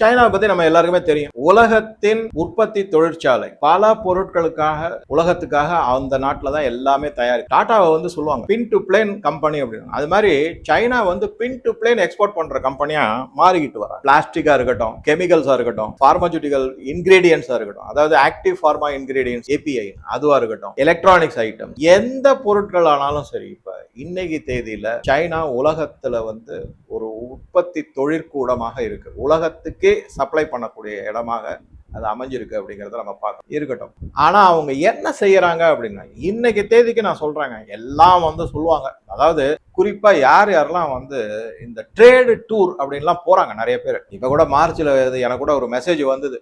சைனாவை பத்தி நம்ம எல்லாருக்குமே தெரியும். உலகத்தின் உற்பத்தி தொழிற்சாலை பல பொருட்களுக்காக உலகத்துக்காக அந்த நாட்டில் தான் எல்லாமே தயாரி டாட்டாவை வந்து சொல்லுவாங்க பின் டு பிளேன் கம்பெனி அப்படின்னு. அது மாதிரி சைனா வந்து பின் டு பிளேன் எக்ஸ்போர்ட் பண்ற கம்பெனியா மாறிக்கிட்டு வர பிளாஸ்டிக்கா இருக்கட்டும் கெமிக்கல்ஸா இருக்கட்டும் பார்மசூட்டிக்கல் இன்கிரீடியன்ஸா இருக்கட்டும் அதாவது ஆக்டிவ் ஃபார்மா இன்கிரீடியன்ஸ் ஏபிஐ அதுவா இருக்கட்டும் எலக்ட்ரானிக்ஸ் ஐட்டம் எந்த பொருட்கள் ஆனாலும் சரி இப்ப இன்னைக்கு தேதியில சைனா உலகத்துல வந்து ஒரு உற்பத்தி தொழிற்கூடமாக இருக்கு. உலகத்துக்கு சப்ளை பண்ணக்கூடிய இடமாக அது அமைஞ்சிருக்கு அப்படிங்கறத நம்ம பார்க்கணும். இருக்கட்டும். ஆனா அவங்க என்ன செய்யறாங்க அப்படின்னா இன்னைக்கு தேதிக்கு நான் சொல்றேங்க. எல்லாம் வந்து சொல்லுவாங்க. அதாவது குறிப்பா யார் யாரெல்லாம் வந்து இந்த ட்ரேடு டூர் அப்படின்லாம் போறாங்க நிறைய பேர். இப்ப கூட மார்ச்ல இது எனக்கு கூட ஒரு மெசேஜ் வந்தது.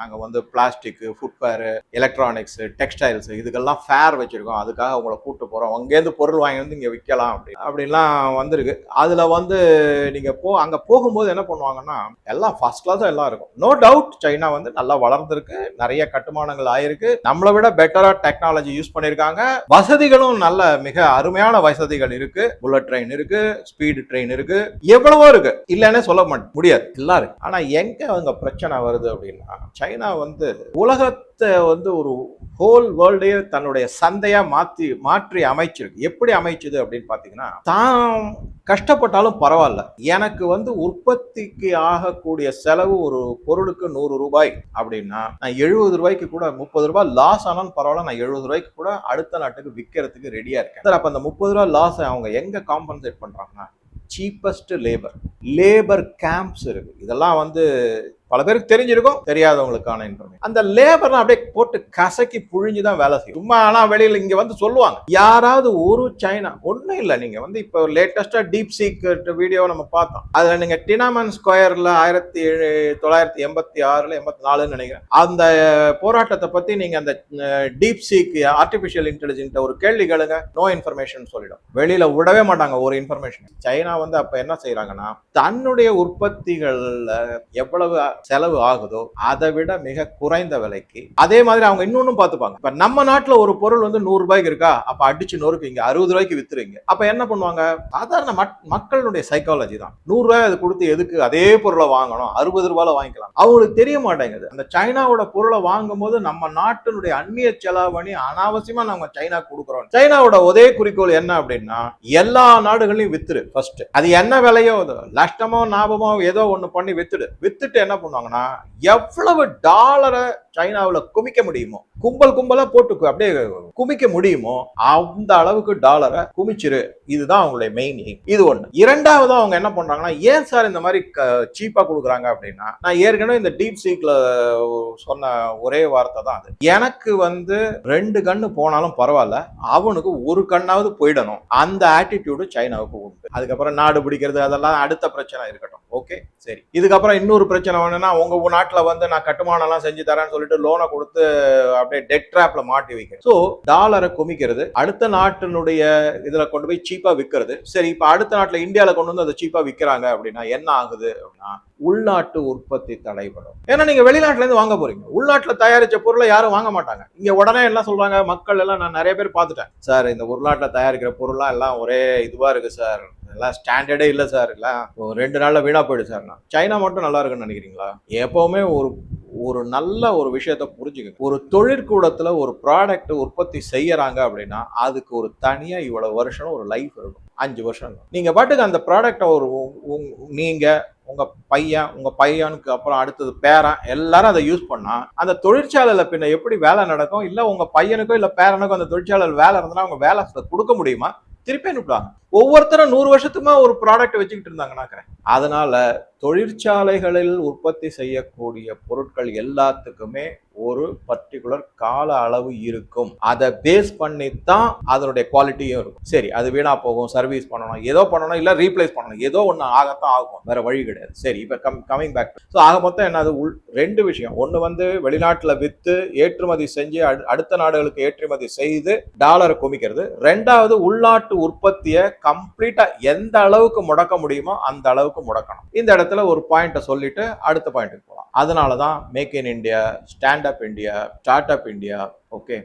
நாங்கள் வந்து பிளாஸ்டிக்கு ஃபுட்வேரு எலக்ட்ரானிக்ஸு டெக்ஸ்டைல்ஸு இதுக்கெல்லாம் ஃபேர் வச்சுருக்கோம். அதுக்காக உங்களை கூப்பிட்டு போகிறோம் அங்கேருந்து பொருள் வாங்கி வந்து இங்கே விற்கலாம் அப்படி. அப்படின்லாம் வந்திருக்கு. அதில் வந்து நீங்கள் போ அங்கே போகும்போது என்ன பண்ணுவாங்கன்னா எல்லாம் ஃபஸ்ட் கிளாஸாக எல்லாம் இருக்கும். நோ டவுட் சைனா வந்து நல்லா வளர்ந்துருக்கு. நிறைய கட்டுமானங்கள் ஆயிருக்கு. நம்மளை விட பெட்டராக டெக்னாலஜி யூஸ் பண்ணியிருக்காங்க. வசதிகளும் நல்ல மிக அருமையான வசதிகள் இருக்கு. புல்லட் ட்ரெயின் இருக்கு ஸ்பீடு ட்ரெயின் இருக்கு. எவ்வளவோ இருக்கு. இல்லைன்னே சொல்ல முடியாது. எல்லாம் இருக்கு. ஆனா எங்க அவங்க பிரச்சனை வருது அப்படின்னா சைனா வந்து உலகத்தை வந்து ஒரு ஹோல் வேர்ல்டையே தன்னுடைய சந்தையா மாத்தி மாற்றி அமைச்சிருக்கு. எப்படி அமைச்சது அப்படின்னு பாத்தீங்கன்னா தான் கஷ்டப்பட்டாலும் பரவாயில்ல. எனக்கு வந்து உற்பத்திக்கு ஆகக்கூடிய செலவு ஒரு பொருளுக்கு நூறு ரூபாய் அப்படின்னா நான் எழுபது ரூபாய்க்கு கூட முப்பது ரூபாய் லாஸ் ஆனாலும் பரவாயில்ல நான் எழுபது ரூபாய்க்கு கூட அடுத்த நாட்டுக்கு விற்கிறதுக்கு ரெடியா இருக்கேன். சார் அப்ப அந்த முப்பது ரூபாய் லாஸ் அவங்க எங்க காம்பன்சேட் பண்றாங்கன்னா சீப்பஸ்ட் லேபர் லேபர் கேம்ப்ஸ் இருக்கு. இதெல்லாம் வந்து பல பேருக்கு தெரிஞ்சிருக்கும் தெரியாதவங்களுக்கான இன்ஃபர்மேஷன் அந்த லேபர்லாம் அப்படியே போட்டு கசக்கி புழிஞ்சு தான் வேலை செய்யும். சும்மா ஆனால் வெளியில் இங்கே வந்து சொல்லுவாங்க. யாராவது ஒரு சைனா ஒன்றும் இல்லை. நீங்கள் வந்து இப்போ லேட்டஸ்ட்டாக டீப் சீக்ரெட் வீடியோ நம்ம பார்த்தோம். அதில் நீங்கள் டினாமன் ஸ்கொயரில் ஆயிரத்தி தொள்ளாயிரத்தி எண்பத்தி ஆறில் எண்பத்தி நாலுன்னு நினைக்கிறேன். அந்த போராட்டத்தை பற்றி நீங்கள் அந்த டீப் சீக் ஆர்டிஃபிஷியல் இன்டெலிஜென்ட்டை ஒரு கேள்வி கேளுங்க. நோ இன்ஃபர்மேஷன் சொல்லிடும். வெளியில் விடவே மாட்டாங்க ஒரு இன்ஃபர்மேஷன் சைனா வந்து அப்போ என்ன செய்கிறாங்கன்னா தன்னுடைய உற்பத்திகளில் எவ்வளவு செலவு ஆகுதோ அதை விட மிக குறைந்த விலைக்கு. அதே மாதிரி அவங்க இன்னொன்னும் பார்த்துப்பாங்க. இப்ப நம்ம நாட்டுல ஒரு பொருள் வந்து நூறு ரூபாய்க்கு இருக்கா? அப்ப அடிச்சு நொறுக்கு இங்க அறுபது ரூபாய்க்கு வித்துருங்க அப்ப என்ன பண்ணுவாங்க? சாதாரண மக்- மக்களுடைய சைக்காலஜி தான். நூறு ரூபாய் அது கொடுத்து எதுக்கு அதே பொருளை வாங்கணும்? அறுபது ரூபாயில வாங்கிக்கலாம். அவங்களுக்கு தெரிய மாட்டேங்குது. அந்த சைனாவோட பொருளை வாங்கும் போது நம்ம நாட்டினுடைய அந்நிய செலாவணி அனாவசியமா நம்ம சைனா கொடுக்குறோம். சைனாவோட ஒரே குறிக்கோள் என்ன அப்படின்னா எல்லா நாடுகளையும் வித்துரு ஃபர்ஸ்ட் அது என்ன விலையோ அது நஷ்டமோ லாபமோ ஏதோ ஒண்ணு பண்ணி வித்துடு. வித்துட்டு என்ன பண்ணுவாங்கன்னா எவ்வளவு டாலரை சைனாவில் குமிக்க முடியுமோ? கும்பல் கும்பலா போட்டு அப்படியே குமிக்க முடியுமோ? அந்த அளவுக்கு டாலரை குமிச்சிரு. இதுதான் அவங்களுடைய மெயின் எய்ம் இது ஒண்ணு. இரண்டாவது அவங்க என்ன பண்றாங்கன்னா ஏன் சார் இந்த மாதிரி சீப்பா கொடுக்குறாங்க அப்படின்னா நான் ஏற்கனவே இந்த டீப் சீக்ல சொன்ன ஒரே வார்த்தை தான் அது. எனக்கு வந்து ரெண்டு கண்ணு போனாலும் பரவாயில்ல அவனுக்கு ஒரு கண்ணாவது போயிடணும். அந்த ஆட்டிடியூடு சைனாவுக்கு உண்டு. அதுக்கப்புறம் நாடு பிடிக்கிறது அதெல்லாம் அடுத்த பிரச்சனை இருக்கட்டும். ஓகே சரி. இதுக்கப்புறம் இன்னொரு பிரச்சனை வேணும்னா உங்க நாட்டில் வந்து நான் கட்டுமானம்லாம் செஞ்சு தரேன்னு சொல்லிட்டு லோனை கொடுத்து அப்படியே டெட் ட்ராப்ல மாட்டி வைக்கிறது. ஸோ டாலரை குமிக்கிறது. அடுத்த நாட்டினுடைய இதுல கொண்டு போய் சீப்பா விற்கிறது சரி இப்ப அடுத்த நாட்டுல இந்தியாவில் கொண்டு வந்து அதை சீப்பா விற்கிறாங்க அப்படின்னா என்ன ஆகுது அப்படின்னா உள்நாட்டு உற்பத்தி தடைபடும். ஏன்னா நீங்க வெளிநாட்டுல இருந்து வாங்க போறீங்க. உள்நாட்டுல தயாரிச்ச பொருளை யாரும் வாங்க மாட்டாங்க. இங்க உடனே என்ன சொல்றாங்க? மக்கள் எல்லாம் நான் நிறைய பேர் பார்த்துட்டேன். சார் இந்த உள்நாட்டுல தயாரிக்கிற பொருள்லாம் எல்லாம் ஒரே இதுவா இருக்கு சார். எல்லாம் ஸ்டாண்டர்டே இல்லை சார். எல்லாம் ஒரு ரெண்டு நாள்ல வீணா போயிடு சார். நான் சைனா மட்டும் நல்லா இருக்குன்னு நினைக்கிறீங்களா? எப்பவுமே ஒரு ஒரு நல்ல ஒரு விஷயத்த புரிஞ்சுக்கங்க. ஒரு தொழிற்கூடத்தில் ஒரு ப்ராடக்ட் உற்பத்தி செய்யறாங்க அப்படின்னா அதுக்கு ஒரு தனியாக இவ்வளோ வருஷம் ஒரு லைஃப் இருக்கும் அஞ்சு வருஷம். நீங்கள் பாட்டுக்கு அந்த ப்ராடக்டை ஒரு நீங்கள் உ- உங்க பையன் உங்க பையனுக்கு அப்புறம் அடுத்தது பேரன் எல்லாரும் அதை யூஸ் பண்ணா அந்த தொழிற்சாலையில பின்ன எப்படி வேலை நடக்கும்? இல்ல உங்க பையனுக்கோ இல்ல பேரனுக்கோ அந்த தொழிற்சாலையில் வேலை இருந்ததுன்னா அவங்க வேலை கொடுக்க முடியுமா? திருப்பி அனுப்பிடுவாங்க ஒவ்வொருத்தரும் நூறு வருஷத்துக்குமே ஒரு ப்ராடக்ட் வச்சுக்கிட்டு இருந்தாங்கன்னாக்க அதனால தொழிற்சாலைகளில் உற்பத்தி செய்யக்கூடிய பொருட்கள் எல்லாத்துக்குமே ஒரு பர்டிகுலர் கால அளவு இருக்கும். அதை பேஸ் பண்ணி தான் அதனுடைய குவாலிட்டியும் இருக்கும். சரி அது வீணா போகும் சர்வீஸ் பண்ணணும் ஏதோ பண்ணணும் இல்ல ரீப்ளேஸ் பண்ணணும் ஏதோ ஒன்று ஆகத்தான் ஆகும். வேற வழி கிடையாது. சரி இப்போ கம் கமிங் பேக் ஸோ ஆக மொத்தம் என்னது உள் ரெண்டு விஷயம். ஒன்று வந்து வெளிநாட்டில் வித்து ஏற்றுமதி செஞ்சு அடு- அடுத்த நாடுகளுக்கு ஏற்றுமதி செய்து டாலரை குமிக்கிறது ரெண்டாவது உள்நாட்டு உற்பத்தியை கம்ப்ளீட்டா எந்த அளவுக்கு முடக்க முடியுமோ அந்த அளவுக்கு முடக்கணும். இந்த இடத்துல ஒரு பாயிண்ட்டை சொல்லிட்டு அடுத்த பாயிண்ட்டுக்கு போகலாம் அதனால தான் make in India stand up India start up India okay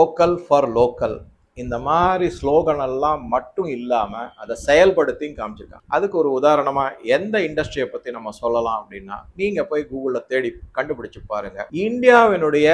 vocal for local இந்த மாதிரி ஸ்லோகன் எல்லாம் மட்டும் இல்லாமல் அதை செயல்படுத்தியும் காமிச்சிருக்காங்க. அதுக்கு ஒரு உதாரணமாக எந்த இண்டஸ்ட்ரியை பற்றி நம்ம சொல்லலாம் அப்படின்னா நீங்கள் போய் கூகுளில் தேடி கண்டுபிடிச்சு பாருங்கள் இந்தியாவினுடைய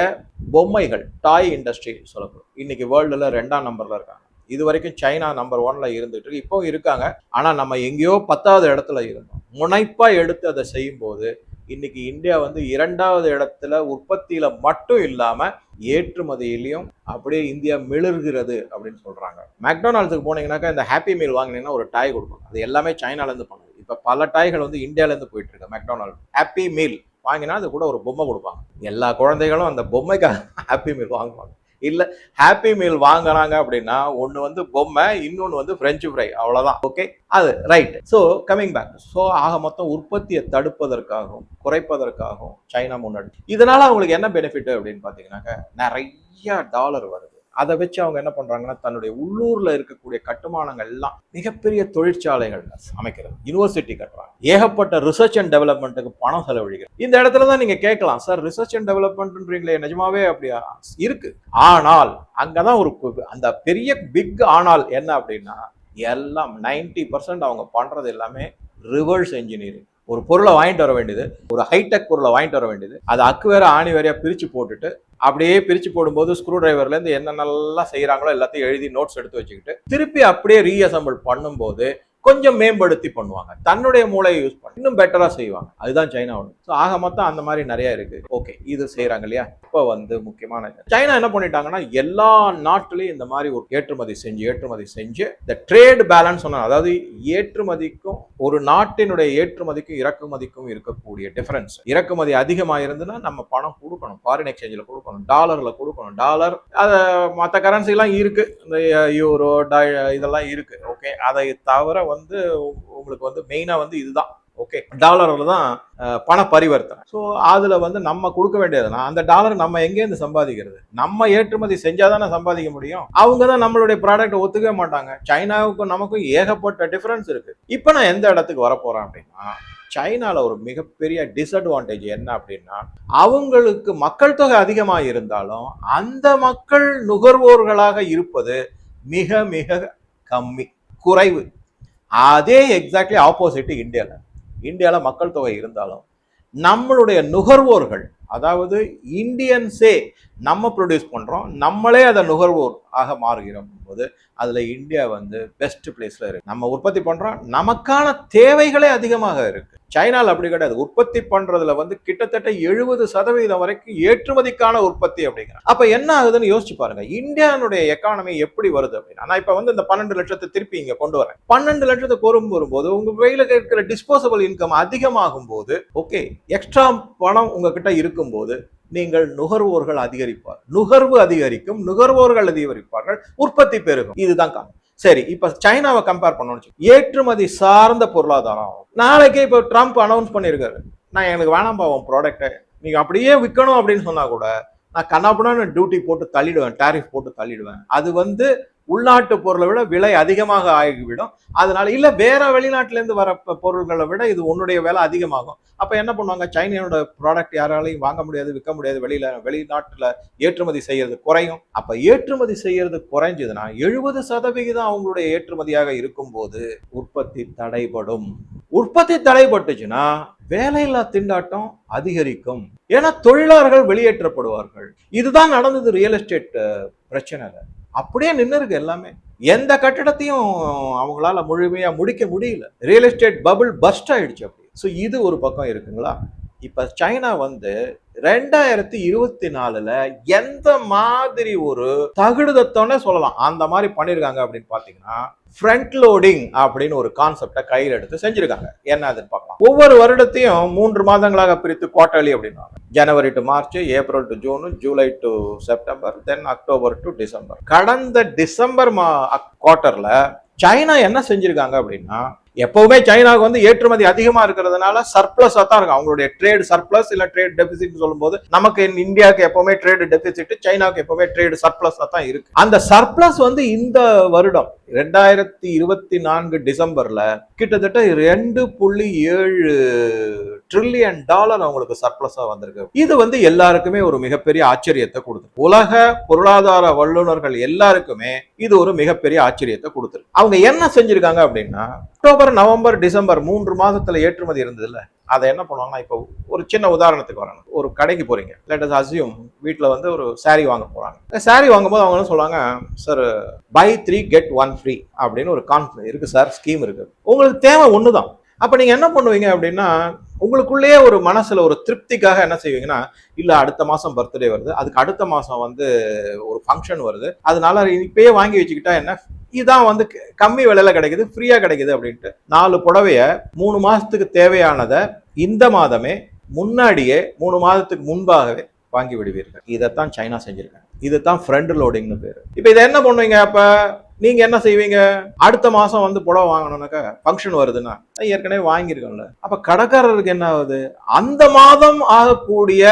பொம்மைகள் டாய் இண்டஸ்ட்ரி சொல்லப்படும். இன்னைக்கு வேர்ல்டில் ரெண்டாம் நம்பரில் இருக்காங்க. இது வரைக்கும் சைனா நம்பர் ஒன்ல இருந்துட்டு இருக்கு. இப்போ இருக்காங்க. ஆனா நம்ம எங்கேயோ பத்தாவது இடத்துல இருந்தோம். முனைப்பா எடுத்து அதை செய்யும் போது இன்னைக்கு இந்தியா வந்து இரண்டாவது இடத்துல உற்பத்தியில மட்டும் இல்லாம ஏற்றுமதியிலையும் அப்படியே இந்தியா மிளர்கிறது அப்படின்னு சொல்றாங்க. மெக்டோனால்ஸுக்கு போனீங்கன்னாக்கா இந்த ஹாப்பி மீல் வாங்கினீங்கன்னா ஒரு டாய் கொடுப்பாங்க. அது எல்லாமே சைனாலேருந்து பண்ணுது. இப்போ பல டாய்கள் வந்து இந்தியாலேருந்து போயிட்டு இருக்கு. மெக்டொனால்ட். ஹாப்பி மீல் வாங்கினா அது கூட ஒரு பொம்மை கொடுப்பாங்க. எல்லா குழந்தைகளும் அந்த பொம்மைக்காக ஹாப்பி மீல் வாங்குவாங்க. இல்லை ஹாப்பி மீல் வாங்குறாங்க அப்படின்னா ஒன்று வந்து பொம்மை இன்னொன்று வந்து பிரெஞ்சு ஃப்ரை அவ்வளோதான் ஓகே அது right so coming back so ஆக மொத்தம் உற்பத்தியை தடுப்பதற்காகவும் குறைப்பதற்காகவும் சைனா முன்னாடி இதனால் அவங்களுக்கு என்ன பெனிஃபிட் அப்படின்னு பார்த்தீங்கன்னாக்க நிறைய டாலர் வருது. அதை வச்சு அவங்க என்ன பண்ணுறாங்கன்னா தன்னுடைய உள்ளூரில் இருக்கக்கூடிய கட்டுமானங்கள் எல்லாம் மிகப்பெரிய தொழிற்சாலைகள் அமைக்கிறது. யூனிவர்சிட்டி கட்டுறாங்க. ஏகப்பட்ட ரிசர்ச் அண்ட் டெவலப்மெண்ட்டுக்கு பணம் செலவழிக்கிறது. இந்த இடத்துல தான் நீங்கள் கேட்கலாம் சார் ரிசர்ச் அண்ட் டெவலப்மெண்ட்ன்றீங்களே நிஜமாவே அப்படியா? இருக்கு. ஆனால் அங்கே தான் ஒரு அந்த பெரிய பிக் ஆனால் என்ன அப்படின்னா எல்லாம் 90% பர்சன்ட் அவங்க பண்ணுறது எல்லாமே ரிவர்ஸ் இன்ஜினியரிங் ஒரு பொருளை வாங்கிட்டு வர வேண்டியது ஒரு ஹைடெக் பொருளை வாங்கிட்டு வர வேண்டியது அதை அக்கு வேற ஆணி வேறையா பிரித்து போட்டுட்டு அப்படியே பிரித்து போடும்போது ஸ்க்ரூ டிரைவர்லேருந்து என்னென்னலாம் செய்கிறாங்களோ எல்லாத்தையும் எழுதி நோட்ஸ் எடுத்து வச்சுக்கிட்டு திருப்பி அப்படியே ரீஅசம்பிள் பண்ணும்போது கொஞ்சம் மேம்படுத்தி பண்ணுவாங்க. தன்னுடைய மூளையை யூஸ் பண்ணி இன்னும் பெட்டரா செய்வாங்க. அதுதான் சைனாவோட. ஸோ ஆக மொத்தம் அந்த மாதிரி நிறைய இருக்கு. ஓகே இது செய்கிறாங்க இல்லையா? இப்போ வந்து முக்கியமான சைனா என்ன பண்ணிட்டாங்கன்னா எல்லா நாட்டிலையும் இந்த மாதிரி ஒரு ஏற்றுமதி செஞ்சு ஏற்றுமதி செஞ்சு இந்த ட்ரேட் பேலன்ஸ் சொன்னாங்க. அதாவது ஏற்றுமதிக்கும் ஒரு நாட்டினுடைய ஏற்றுமதிக்கும் இறக்குமதிக்கும் இருக்கக்கூடிய டிஃபரன்ஸ் இறக்குமதி அதிகமாக இருந்ததுன்னா நம்ம பணம் கொடுக்கணும். ஃபாரின் எக்ஸ்சேஞ்சில் கொடுக்கணும். டாலரில் கொடுக்கணும். டாலர் அதை மற்ற கரன்சிலாம் இருக்கு. இந்த யூரோ இதெல்லாம் இருக்கு. ஓகே அதை தவிர வந்து உ- உங்களுக்கு வந்து மெயினாக வந்து இதுதான். ஓகே டாலரில் தான் பண பரிவர்த்தனை. ஸோ அதில் வந்து நம்ம கொடுக்க வேண்டியதுனா அந்த டாலர் நம்ம எங்கேருந்து சம்பாதிக்கிறது? நம்ம ஏற்றுமதி செஞ்சால் தானே சம்பாதிக்க முடியும்? அவங்க தான் நம்மளுடைய ப்ராடக்ட் ஒத்துக்கவே மாட்டாங்க. சைனாவுக்கும் நமக்கும் ஏகப்பட்ட டிஃப்ரென்ஸ் இருக்குது இப்போ நான் எந்த இடத்துக்கு வரப்போகிறேன் அப்படின்னா சைனாவில் ஒரு மிகப்பெரிய டிஸ்அட்வான்டேஜ் என்ன அப்படின்னா அவங்களுக்கு மக்கள் தொகை அதிகமாக இருந்தாலும் அந்த மக்கள் நுகர்வோர்களாக இருப்பது மிக மிக கம்மி. குறைவு. அதே எக்ஸாக்ட்லி ஆப்போசிட் இந்தியாவில் இந்தியாவில் மக்கள் தொகை இருந்தாலும் நம்மளுடைய நுகர்வோர்கள் அதாவது இந்தியன்ஸே நம்ம ப்ரொடியூஸ் பண்ணுறோம் நம்மளே அதை நுகர்வோர் ஆக மாறுகிறோம் போது அதில் இந்தியா வந்து பெஸ்ட் பிளேஸில் இருக்குது நம்ம உற்பத்தி பண்ணுறோம் நமக்கான தேவைகளே அதிகமாக இருக்குது சைனாவில் அப்படி கிடையாது. உற்பத்தி பண்ணுறதுல வந்து கிட்டத்தட்ட எழுபது சதவீதம் வரைக்கும் ஏற்றுமதிக்கான உற்பத்தி அப்படிங்கிற அப்போ என்ன ஆகுதுன்னு யோசிச்சு பாருங்க. இந்தியானுடைய எக்கானமி எப்படி வருது அப்படின்னா நான் இப்போ வந்து இந்த பன்னெண்டு லட்சத்தை திருப்பி இங்கே கொண்டு வரேன். பன்னெண்டு லட்சத்தை கொரும் வரும்போது உங்கள் கையில இருக்கிற டிஸ்போசபிள் இன்கம் அதிகமாகும் போது ஓகே எக்ஸ்ட்ரா பணம் உங்ககிட்ட இருக்கும்போது நீங்கள் நுகர்வோர்கள் அதிகரிப்பார் நுகர்வு அதிகரிக்கும் நுகர்வோர்கள் அதிகரிப்பார்கள் உற்பத்தி பெருகும். இதுதான் காரணம். சரி இப்ப சைனாவை கம்பேர் பண்ணணும்னு ஏற்றுமதி சார்ந்த பொருளாதாரம். ஆகும். நாளைக்கே இப்ப ட்ரம்ப் அனௌன்ஸ் பண்ணியிருக்காரு. நான் எனக்கு வேணாம்பா உன் ப்ராடக்ட்டை நீங்க அப்படியே விற்கணும் அப்படின்னு சொன்னா கூட நான் கண்ணாப்புடான்னு டியூட்டி போட்டு தள்ளிடுவேன் டேரிஃப் போட்டு தள்ளிடுவேன். அது வந்து உள்நாட்டு பொருளை விட விலை அதிகமாக ஆகிவிடும். அதனால இல்லை வேற வெளிநாட்டிலேருந்து வர பொருள்களை விட இது உன்னுடைய விலை அதிகமாகும். அப்போ என்ன பண்ணுவாங்க? சைனியோட ப்ராடக்ட் யாராலையும் வாங்க முடியாது விற்க முடியாது. வெளியில வெளிநாட்டில் ஏற்றுமதி செய்யறது குறையும். அப்போ ஏற்றுமதி செய்யறது குறைஞ்சதுன்னா எழுபது சதவிகிதம் அவங்களுடைய ஏற்றுமதியாக இருக்கும்போது உற்பத்தி தடைபடும். உற்பத்தி தடைபட்டுச்சுன்னா வேலையில்லா திண்டாட்டம் அதிகரிக்கும். ஏன்னா தொழிலாளர்கள் வெளியேற்றப்படுவார்கள். இதுதான் நடந்தது ரியல் எஸ்டேட் பிரச்சனைல. அப்படியே நின்று இருக்கு எல்லாமே. எந்த கட்டடத்தையும் அவங்களால முழுமையா முடிக்க முடியல. ரியல் எஸ்டேட் பபுள் பஸ்ட் ஆயிடுச்சு அப்படி. ஸோ இது ஒரு பக்கம் இருக்குங்களா? இப்போ சைனா வந்து ரெண்டாயிரத்தி இருபத்தி நாலுல எந்த மாதிரி ஒரு தகுடுதத்தோன்னு சொல்லலாம். அந்த மாதிரி பண்ணியிருக்காங்க அப்படின்னு பார்த்தீங்கன்னா ஃப்ரண்ட் லோடிங் அப்படின்னு ஒரு கான்செப்டை கையில் எடுத்து செஞ்சிருக்காங்க. என்ன அதுன்னு பார்க்கலாம். ஒவ்வொரு வருடத்தையும் மூன்று மாதங்களாக பிரித்து குவார்டர்லி அப்படின்னாங்க January to March April to June July to September then October to December கடந்த டிசம்பர் மா குவார்ட்டர்ல சைனா என்ன செஞ்சிருக்காங்க அப்படின்னா எப்பவுமே சைனாவுக்கு வந்து ஏற்றுமதி அதிகமா இருக்கிறதுனால சர்ப்ளஸா தான் இருக்கும். அவங்களுடைய ட்ரேட் சர்ப்ளஸ் இல்ல ட்ரேட் டெபிசிட் சொல்லும்போது நமக்கு இந்தியாவுக்கு எப்பவுமே ட்ரேட் டெபிசிட் சைனாவுக்கு எப்பவுமே ட்ரேட் சர்ப்ளஸா தான் இருக்கு. அந்த சர்ப்ளஸ் வந்து இந்த வருடம் ரெண்டாயிரத்தி இருபத்தி நான்கு டிசம்பர்ல கிட்டத்தட்ட ரெண்டு புள்ளி ஏழு ட்ரில்லியன் டாலர் அவங்களுக்கு சர்ப்ளஸா வந்திருக்கு. இது வந்து எல்லாருக்குமே ஒரு மிகப்பெரிய ஆச்சரியத்தை கொடுத்து உலக பொருளாதார வல்லுநர்கள் எல்லாருக்குமே இது ஒரு மிகப்பெரிய ஆச்சரியத்தை கொடுத்துருக்கு. அவங்க என்ன செஞ்சிருக்காங்க அப்படின்னா அக்டோபர் நவம்பர் டிசம்பர் மூன்று மாதத்தில் ஏற்றுமதி இருந்ததுல்ல. அதை என்ன பண்ணுவாங்கன்னா இப்போ ஒரு சின்ன உதாரணத்துக்கு வரணும் ஒரு கடைக்கு போறீங்க. லேட்டஸ்ட் அசியூம் வீட்டில் வந்து ஒரு saree வாங்க போகிறாங்க saree வாங்கும்போது அவங்க என்ன சொல்லுவாங்க sir buy three get one free அப்படின்னு ஒரு கான்ஃபிடன்ஸ் இருக்குது சார் ஸ்கீம் இருக்குது உங்களுக்கு தேவை ஒன்று தான் அப்போ நீங்கள் என்ன பண்ணுவீங்க அப்படின்னா உங்களுக்குள்ளேயே ஒரு மனசுல ஒரு திருப்திக்காக என்ன செய்வீங்கன்னா இல்ல அடுத்த மாசம் பர்த்டே வருது. அதுக்கு அடுத்த மாசம் வந்து ஒரு ஃபங்க்ஷன் வருது. அதனால இப்பயே வாங்கி வச்சுக்கிட்டா என்ன? இதான் வந்து க- கம்மி விலையில கிடைக்குது ஃப்ரீயா கிடைக்குது அப்படின்ட்டு. நாலு புடவைய மூணு மாசத்துக்கு தேவையானதை இந்த மாதமே முன்னாடியே மூணு மாதத்துக்கு முன்பாகவே வாங்கி விடுவீர்கள். இதைத்தான் சைனா செஞ்சிருக்காங்க. இதுதான் ஃப்ரண்ட் லோடிங்னு பேரு. இப்போ இதை என்ன பண்ணுவீங்க அப்ப? நீங்க என்ன செய்வீங்க? அடுத்த மாசம் வந்து புடவை வாங்கணும்னாக்கா ஃபங்க்ஷன் வருதுன்னா ஏற்கனவே வாங்கியிருக்கோம்ல. அப்ப கடைக்காரருக்கு என்ன ஆகுது? அந்த மாதம் ஆகக்கூடிய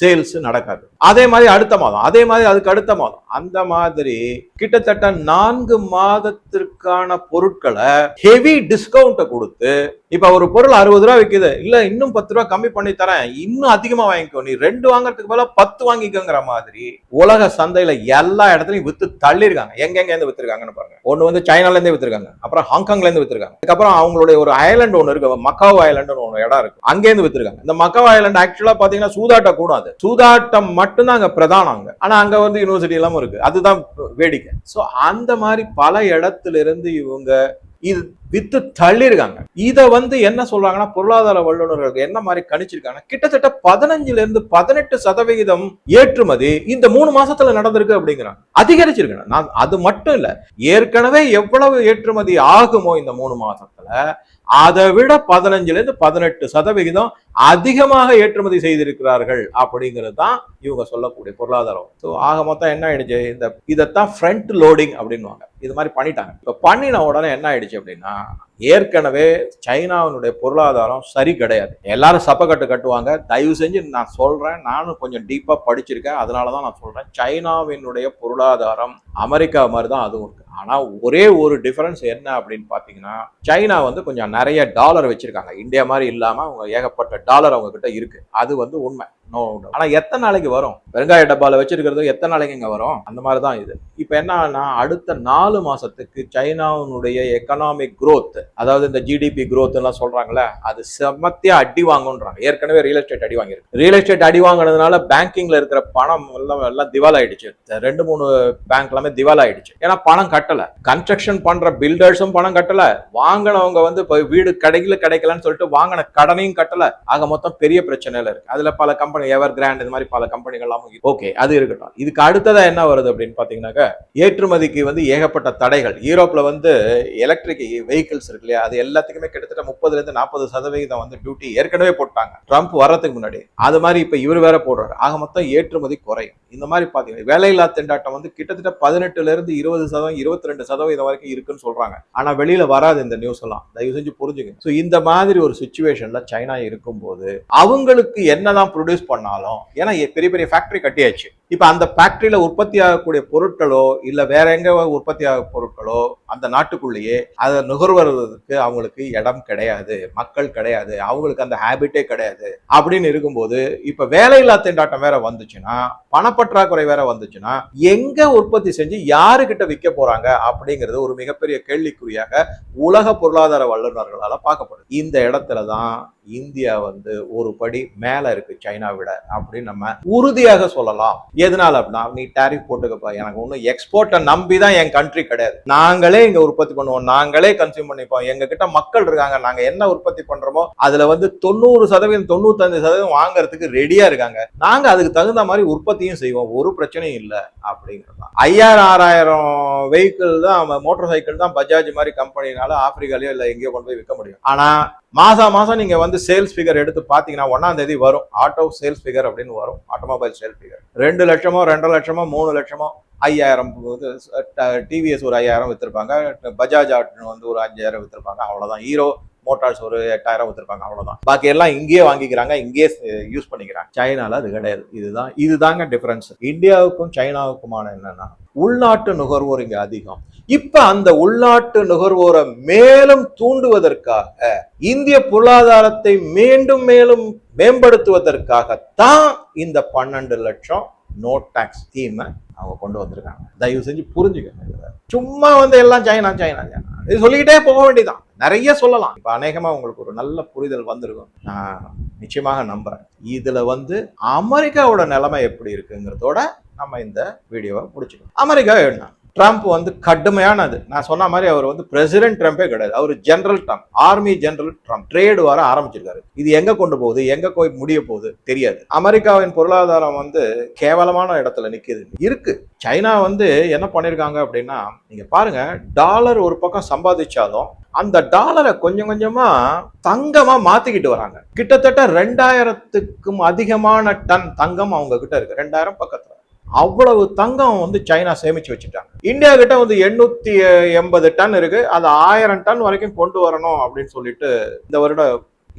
சேல்ஸ் நடக்காது. அதே மாதிரி அடுத்த மாதம் அதே மாதிரி அதுக்கு அடுத்த மாதம். அந்த மாதிரி கிட்டத்தட்ட நான்கு மாதத்திற்கான பொருட்களை ஹெவி டிஸ்கவுண்ட்டை கொடுத்து இப்ப ஒரு பொருள் அறுபது ரூபா விக்குது இல்ல இன்னும் பத்து ரூபா கம்மி பண்ணி தரேன் இன்னும் அதிகமா வாங்கிக்கோ நீ ரெண்டு வாங்குறதுக்கு பதிலாக பத்து வாங்கிக்கோங்கிற மாதிரி உலக சந்தையில எல்லா இடத்துலயும் வித்து தள்ளிருக்காங்க எங்க எங்க இருந்து வித்துருக்காங்கன்னு பாருங்க. ஒண்ணு வந்து சைனால இருந்தே வித்துருக்காங்க. அப்புறம் ஹாங்காங்ல இருந்து வித்துருக்காங்க. அதுக்கப்புறம் அவங்களுடைய ஒரு ஐலண்ட் ஒண்ணு இருக்கு மக்காவ் ஐலண்ட் ஒன்று இடம் இருக்கு. அங்கே இருந்து வித்துருக்காங்க. இந்த மக்காவ் ஐலண்ட் ஆக்சுவலா பாத்தீங்கன்னா சூதாட்டம் கூடாது சூதாட்டம் மட்டும்தான் அங்கே பிரதானம் அங்கே ஆனால் அங்கே வந்து யூனிவர்சிட்டி எல்லாம் இருக்கு. அதுதான் வேடிக்கை. ஸோ அந்த மாதிரி பல இடத்துல இருந்து இவங்க இது வித்து தள்ளியிருக்காங்க இதை வந்து என்ன சொல்றாங்கன்னா பொருளாதார வல்லுநர்கள் என்ன மாதிரி கணிச்சிருக்காங்க கிட்டத்தட்ட பதினஞ்சுல இருந்து பதினெட்டு சதவிகிதம் ஏற்றுமதி இந்த மூணு மாசத்துல நடந்திருக்கு அப்படிங்கிறாங்க. அதிகரிச்சிருக்காங்க. நான் அது மட்டும் இல்ல ஏற்கனவே எவ்வளவு ஏற்றுமதி ஆகுமோ இந்த மூணு மாசத்துல அதை விட பதினஞ்சுல இருந்து பதினெட்டு சதவிகிதம் அதிகமாக ஏற்றுமதி செய்திருக்கிறார்கள் அப்படிங்கிறது தான் இவங்க சொல்லக்கூடிய பொருளாதாரம். ஸோ ஆக மொத்தம் என்ன ஆயிடுச்சு? இந்த இதைத்தான் ஃப்ரண்ட் லோடிங் அப்படின்னுவாங்க. இது மாதிரி பண்ணிட்டாங்க. இப்போ பண்ணின உடனே என்ன ஆயிடுச்சு அப்படின்னா ஏற்கனவே சைனாவினுடைய பொருளாதாரம் சரி கிடையாது. எல்லாரும் சப்பக்கட்டு கட்டுவாங்க. தயவு செஞ்சு நான் சொல்றேன். நானும் கொஞ்சம் டீப்பாக படிச்சிருக்கேன். அதனால தான் நான் சொல்றேன். சைனாவினுடைய பொருளாதாரம் அமெரிக்கா மாதிரி தான் அதுவும் இருக்கு. ஆனால் ஒரே ஒரு டிஃபரன்ஸ் என்ன அப்படின்னு பார்த்தீங்கன்னா சைனா வந்து கொஞ்சம் நிறைய டாலர் வச்சிருக்காங்க. இந்தியா மாதிரி இல்லாமல் அவங்க ஏகப்பட்ட டாலர் அவங்க கிட்ட இருக்கு. அது வந்து உண்மை. நோ ஆனா எத்தனை நாளைக்கு வரும்? வெங்காய டப்பால வச்சிருக்கிறது எத்தனை நாளைக்கு இங்க வரும்? அந்த மாதிரி தான் இது. இப்போ என்னன்னா அடுத்த நாலு மாசத்துக்கு சைனாவினுடைய எக்கனாமிக் க்ரோத் அதாவது இந்த ஜிடிபி க்ரோத் எல்லாம் சொல்கிறாங்களே அது செமத்தியா அடி வாங்குன்றாங்க ஏற்கனவே ரியல் எஸ்டேட் அடி வாங்கியிருக்கு. ரியல் எஸ்டேட் அடி வாங்கினதுனால பேங்கிங்ல இருக்கிற பணம் எல்லாம் எல்லாம் திவால் ஆயிடுச்சு ரெண்டு மூணு பேங்க் எல்லாமே திவால் ஆயிடுச்சு ஏன்னா பணம் கட்டல. கன்ஸ்ட்ரக்ஷன் பண்ற பில்டர்ஸும் பணம் கட்டல. வாங்கினவங்க வந்து இப்ப வீடு கிடைக்கல கிடைக்கலன்னு சொல்லிட்டு வாங்கின கடனையும் கட்டல. ஆக மொத்தம் பெரிய பிரச்சனையில இருக்கு. அதுல பல கம்பெனி கம்பெனி எவர் கிராண்ட் இந்த மாதிரி பல கம்பெனிகள்லாம் ஓகே அது இருக்கட்டும். இதுக்கு அடுத்ததாக என்ன வருது அப்படின்னு பாத்தீங்கன்னாக்க ஏற்றுமதிக்கு வந்து ஏகப்பட்ட தடைகள். யூரோப்பில் வந்து எலக்ட்ரிக் வெஹிக்கிள்ஸ் இருக்கு இல்லையா? அது எல்லாத்துக்குமே கிட்டத்தட்ட முப்பதுலேருந்து நாற்பது சதவிகிதம் வந்து டியூட்டி ஏற்கனவே போட்டாங்க. ட்ரம்ப் வர்றதுக்கு முன்னாடி. அது மாதிரி இப்போ இவர் வேற போடுறாரு. ஆக மொத்தம் ஏற்றுமதி குறையும். இந்த மாதிரி பார்த்தீங்கன்னா வேலையில்லா திண்டாட்டம் வந்து கிட்டத்தட்ட பதினெட்டுலேருந்து இருபது சதவீதம் இருபத்தி ரெண்டு சதவீதம் வரைக்கும் இருக்குன்னு சொல்கிறாங்க ஆனால் வெளியில் வராது இந்த நியூஸ் எல்லாம். தயவு செஞ்சு புரிஞ்சுங்க ஸோ இந்த மாதிரி ஒரு சுச்சுவேஷனில் சைனா இருக்கும்போது அவங்களுக்கு என்னதான் ப்ரொடியூஸ் பண்ணாலும் ஏன்னா பெரிய பெரிய ஃபேக்டரி கட்டியாச்சு. இப்போ அந்த ஃபேக்டரியில உற்பத்தி ஆகக்கூடிய பொருட்களோ இல்ல வேற எங்க உற்பத்தி ஆக பொருட்களோ அந்த நாட்டுக்குள்ளேயே அதை நுகர்வதற்கு அவங்களுக்கு இடம் கிடையாது மக்கள் கிடையாது அவங்களுக்கு அந்த ஹேபிட்டே கிடையாது அப்படின்னு இருக்கும்போது இப்ப வேலையில்லா திண்டாட்டம் வேற வந்துச்சுன்னா பணப்பற்றாக்குறை வேற வந்துச்சுன்னா எங்க உற்பத்தி செஞ்சு யாருக்கிட்ட விற்க போறாங்க அப்படிங்கிறது ஒரு மிகப்பெரிய கேள்விக்குறியாக உலக பொருளாதார வல்லுநர்களால பார்க்கப்படுது. இந்த இடத்துல தான் இந்தியா வந்து ஒரு படி மேல இருக்கு சைனா விட அப்படின்னு நம்ம உறுதியாக சொல்லலாம். எதனால அப்படின்னா நீ டேரிஃப் போட்டுக்கப்பா. எனக்கு ஒன்றும் எக்ஸ்போர்ட்டை நம்பி தான் என் கண்ட்ரி கிடையாது. நாங்களே இங்கே உற்பத்தி பண்ணுவோம். நாங்களே கன்சியூம் பண்ணிப்போம். எங்ககிட்ட மக்கள் இருக்காங்க. நாங்கள் என்ன உற்பத்தி பண்ணுறோமோ அதில் வந்து தொண்ணூறு சதவீதம் தொண்ணூத்தஞ்சு சதவீதம் வாங்குறதுக்கு ரெடியாக இருக்காங்க. நாங்கள் அதுக்கு தகுந்த மாதிரி உற்பத்தியும் செய்வோம். ஒரு பிரச்சனையும் இல்லை அப்படிங்கிறது ஐயாயிரம் ஆறாயிரம் வெஹிக்கிள் தான் மோட்டார் சைக்கிள் தான் பஜாஜ் மாதிரி கம்பெனினால ஆப்பிரிக்காலேயோ இல்லை எங்கேயோ கொண்டு போய் விற்க முடியும். ஆனால் மாதம் மாதம் நீங்கள் வந்து சேல்ஸ் ஃபிகர் எடுத்து பார்த்தீங்கன்னா ஒன்னாம் தேதி வரும். ஆட்டோ சேல்ஸ் ஃபிகர் அப்படின்னு வரும். ஆட்டோமொபைல் சேல்ஸ் ஃபிகர் ரெண்டு லட்சமோ ரெண்டரை லட்சமோ மூணு லட்சமோ ஐயாயிரம் டிவிஎஸ் ஒரு ஐயாயிரம் விற்றுருப்பாங்க பஜாஜ் ஆட்டோன்னு வந்து ஒரு அஞ்சாயிரம் விற்றுருப்பாங்க அவ்வளோதான் ஹீரோ மோட்டார்ஸ் ஒரு எட்டாயிரம் வித்திருப்பாங்க அவ்வளவுதான். பாக்கி எல்லாம் இங்கேயே வாங்கிக்கிறாங்க இங்கேயே யூஸ் பண்ணிக்கிறாங்க. சைனால அது கிடையாது. இதுதான் இதுதாங்க டிஃபரன்ஸ் இந்தியாவுக்கும் சைனாவுக்குமான என்னன்னா உள்நாட்டு நுகர்வோர் இங்க அதிகம். இப்ப அந்த உள்நாட்டு நுகர்வோரை மேலும் தூண்டுவதற்காக இந்திய பொருளாதாரத்தை மீண்டும் மேலும் மேம்படுத்துவதற்காகத்தான் இந்த பன்னெண்டு லட்சம் நோ டேக்ஸ் தீமை அவங்க கொண்டு வந்திருக்காங்க. தயவு செஞ்சு புரிஞ்சுக்கங்க சும்மா வந்து எல்லாம் சைனா சைனா சைனா இது சொல்லிக்கிட்டே போக வேண்டியதான் நிறைய சொல்லலாம். இப்போ அநேகமாக உங்களுக்கு ஒரு நல்ல புரிதல் வந்திருக்கும். நான் நிச்சயமாக நம்புறேன். இதில் வந்து அமெரிக்காவோட நிலைமை எப்படி இருக்குங்கிறதோட நம்ம இந்த வீடியோவை முடிச்சுக்கணும் அமெரிக்கா என்ன? ட்ரம்ப் வந்து கடுமையானது. நான் சொன்ன மாதிரி அவர் வந்து பிரசிடென்ட் ட்ரம்பே கிடையாது. அவர் general Trump army general Trump. Trade வர ஆரம்பிச்சிருக்காரு. இது எங்க கொண்டு போகுது? எங்க போய் முடிய போகுது? தெரியாது. அமெரிக்காவின் பொருளாதாரம் வந்து கேவலமான இடத்துல நிற்குது இருக்கு. சைனா வந்து என்ன பண்ணியிருக்காங்க அப்படின்னா நீங்க பாருங்க டாலர் ஒரு பக்கம் சம்பாதிச்சாலும் அந்த டாலரை கொஞ்சம் கொஞ்சமா தங்கமா மாத்திக்கிட்டு வராங்க. கிட்டத்தட்ட ரெண்டாயிரத்துக்கும் அதிகமான டன் தங்கம் அவங்க கிட்ட இருக்கு. ரெண்டாயிரம் பக்கத்துல. அவ்வளவு தங்கம் வந்து சைனா சேமிச்சு வச்சுட்டாங்க. இந்தியா கிட்ட வந்து எண்ணூத்தி எண்பது டன் இருக்கு. அது ஆயிரம் டன் வரைக்கும் கொண்டு வரணும் அப்படின்னு சொல்லிட்டு இந்த வருட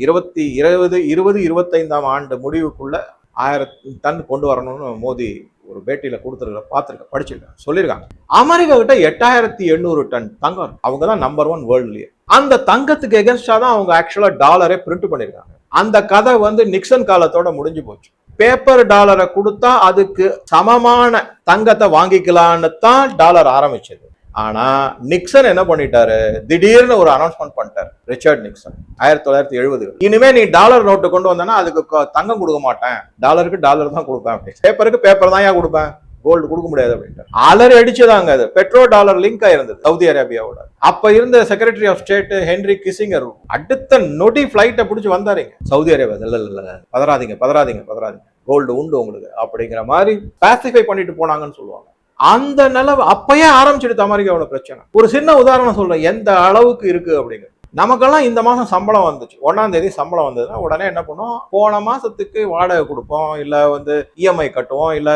இருபத்தி இருபது இருபது இருபத்தைந்தாம் ஆண்டு முடிவுக்குள்ள ஆயிரம் டன் கொண்டு வரணும்னு மோடி ஒரு பேட்டியில கொடுத்துருக்க பார்த்துருக்க படிச்சிருக்கேன் சொல்லியிருக்காங்க. அமெரிக்கா கிட்ட எட்டாயிரத்தி எண்ணூறு டன் தங்கம் அவங்க தான் நம்பர் ஒன் வேர்ல்ட்லயே அந்த தங்கத்துக்கு எகென்ஸ்டா தான் அவங்க ஆக்சுவலா டாலரே பிரிண்ட் பண்ணிருக்காங்க அந்த கதை வந்து நிக்சன் காலத்தோட முடிஞ்சு போச்சு. பேப்பர் டாலரை கொடுத்தா அதுக்கு சமமான தங்கத்தை வாங்கிக்கலான்னு தான் டாலர் ஆரம்பிச்சது. ஆனா நிக்சன் என்ன பண்ணிட்டாரு? திடீர்னு ஒரு அனௌன்ஸ்மெண்ட் பண்ணிட்டாரு ரிச்சர்ட் நிக்சன் ஆயிரத்தி தொள்ளாயிரத்தி எழுபது. இனிமே நீ டாலர் நோட்டு கொண்டு வந்தனா அதுக்கு தங்கம் கொடுக்க மாட்டேன். டாலருக்கு டாலர் தான் கொடுப்பேன் பேப்பருக்கு பேப்பர் தான் ஏன் கொடுப்பேன்? கோல்டு கொடுக்க முடியாது அப்படின்ட்டு அலறி அடிச்சதாங்க அது. பெட்ரோ டாலர் லிங்க் ஆயிருந்தது சவுதி அரேபியாவோட. அப்ப இருந்த secretary of state Henry Kissinger அடுத்த நொடி பிளைட்டை பிடிச்சி வந்தாருங்க. சவுதி அரேபியா இல்ல இல்ல பதறாதீங்க பதறாதீங்க பதறாதீங்க. கோல்டு உண்டு உங்களுக்கு அப்படிங்கிற மாதிரி பேசிஃபை பண்ணிட்டு போனாங்கன்னு சொல்லுவாங்க. அந்த நிலவு அப்பயே ஆரம்பிச்சிடுது அமெரிக்காவோட பிரச்சனை. ஒரு சின்ன உதாரணம் சொல்றேன் எந்த அளவுக்கு இருக்கு அப்படிங்கிறது நமக்கெல்லாம் இந்த மாதம் சம்பளம் வந்துச்சு. ஒன்றாம் தேதி சம்பளம் வந்ததுன்னா உடனே என்ன பண்ணுவோம்? போன மாதத்துக்கு வாடகை கொடுப்போம். இல்லை வந்து இஎம்ஐ கட்டுவோம். இல்லை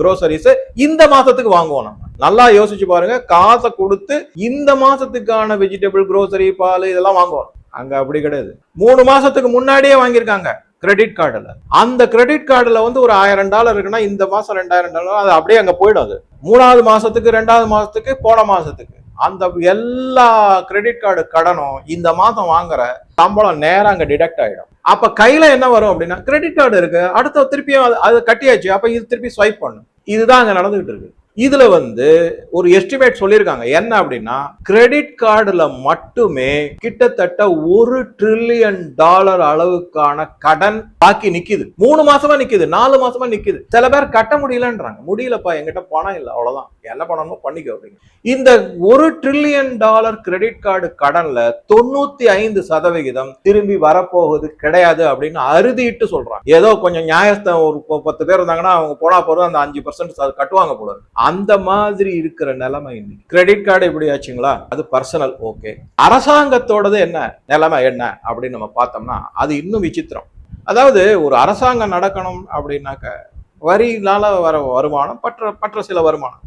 க்ரோசரிஸ் இந்த மாதத்துக்கு வாங்குவோம் நம்ம. நல்லா யோசிச்சு பாருங்க. காசை கொடுத்து இந்த மாதத்துக்கான வெஜிடபிள் க்ரோசரி பால் இதெல்லாம் வாங்குவோம். அங்கே அப்படி கிடையாது. மூணு மாதத்துக்கு முன்னாடியே வாங்கியிருக்காங்க. கிரெடிட் கார்டில் அந்த கிரெடிட் கார்டில் வந்து ஒரு ஆயிரம் டாலர் இருக்குன்னா இந்த மாதம் ரெண்டாயிரம் டாலர் அது அப்படியே அங்கே போயிடும் அது. மூணாவது மாதத்துக்கு ரெண்டாவது மாதத்துக்கு போன மாதத்துக்கு அந்த எல்லா கிரெடிட் கார்டு கடனும் இந்த மாதம் வாங்குற சம்பளம் நேரம் அங்கே டிடெக்ட் ஆகிடும் அப்போ கையில என்ன வரும் அப்படின்னா கிரெடிட் கார்டு இருக்கு அடுத்த திருப்பியும் அது- அது கட்டியாச்சு அப்போ இது திருப்பி ஸ்வைப் பண்ணும் இதுதான் அங்கே நடந்துகிட்டு இருக்கு. இதுல வந்து ஒரு எஸ்டிமேட் சொல்லியிருக்காங்க. என்ன அப்படின்னா கிரெடிட் கார்டுல மட்டுமே கிட்டத்தட்ட ஒரு ட்ரில்லியன் டாலர் அளவுக்கான கடன் பாக்கி நிக்குது. மூணு மாசமா நிக்குது நாலு மாசமா நிக்குது. சில பேர் கட்ட முடியலன்றாங்க. முடியலப்பா என்கிட்ட பணம் இல்லை அவ்வளவுதான். என்ன பண்ணணுமோ? பண்ணிக்க அப்படிங்க இந்த ஒரு ட்ரில்லியன் டாலர் கிரெடிட் கார்டு கடன்ல தொண்ணூத்தி ஐந்து சதவிகிதம் திரும்பி வரப்போகுது கிடையாது அப்படின்னு அறுதிட்டு சொல்றாங்க. ஏதோ கொஞ்சம் நியாயத்தை ஒரு பத்து பேர் இருந்தாங்கன்னா அவங்க போனா போறது அந்த அஞ்சு பர்சன்ட் கட்டுவாங்க போல அந்த மாதிரி இருக்கிற நிலைமை இன்னைக்கு. கிரெடிட் கார்டு எப்படி ஆச்சுங்களா? அது பர்சனல் ஓகே அரசாங்கத்தோடது என்ன? நிலைமை என்ன? அப்படின்னு நம்ம பார்த்தோம்னா அது இன்னும் விசித்திரம். அதாவது ஒரு அரசாங்கம் நடக்கணும் அப்படின்னாக்க வரினால வர வருமானம் பற்ற பற்ற சில வருமானம்.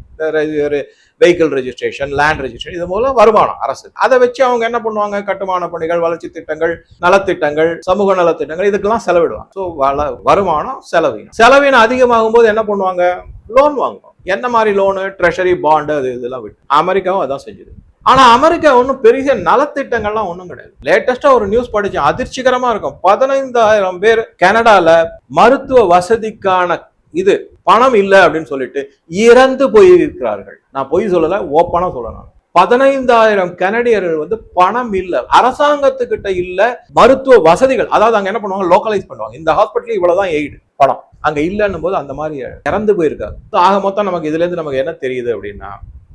ஒரு வெஹிக்கிள் ரெஜிஸ்ட்ரேஷன் லேண்ட் ரெஜிஸ்ட்ரேஷன் இது மூலம் வருமானம் அரசு. அதை வச்சு அவங்க என்ன பண்ணுவாங்க? கட்டுமான பணிகள் வளர்ச்சி திட்டங்கள் நலத்திட்டங்கள் சமூக நலத்திட்டங்கள் இதுக்கெல்லாம் செலவிடுவாங்க. ஸோ வள வருமானம் செலவீனம். செலவீனம் அதிகமாகும் போது என்ன பண்ணுவாங்க? லோன் வாங்குவோம் என்ன மாதிரி லோனு ட்ரெஷரி பாண்டு அது இதெல்லாம் விட்டு. அமெரிக்காவும் அதான் செஞ்சுது. ஆனா அமெரிக்கா ஒன்றும் பெரிய நலத்திட்டங்கள்லாம் ஒன்றும் கிடையாது. லேட்டஸ்டா ஒரு நியூஸ் படிச்சு அதிர்ச்சிகரமா இருக்கும். பதினைந்தாயிரம் பேர் கனடால மருத்துவ வசதிக்கான இது பணம் இல்லை அப்படின்னு சொல்லிட்டு இறந்து போயிருக்கிறார்கள். நான் பொய் சொல்லல ஓப்பனா சொல்லலாம் பதினைந்தாயிரம் கனடியர்கள் வந்து பணம் இல்லை அரசாங்கத்துக்கிட்ட இல்ல மருத்துவ வசதிகள். அதாவது அங்க என்ன பண்ணுவாங்க? லோக்கலைஸ் பண்ணுவாங்க. இந்த ஹாஸ்பிட்டல் இவ்வளவுதான் எய்டு பணம். அங்க இல்லைன்னும் போது அந்த மாதிரி இறந்து போயிருக்காரு. ஆக மொத்தம் நமக்கு இதுல இருந்து நமக்கு என்ன தெரியுது அப்படின்னா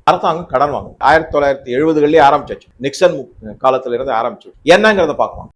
அரசாங்கம் கடன் வாங்கும் ஆயிரத்தி தொள்ளாயிரத்தி எழுபதுகள்லயே ஆரம்பிச்சாச்சு. நிக்சன் காலத்துல இருந்து ஆரம்பிச்சு. என்னங்கிறத பார்க்கலாம்.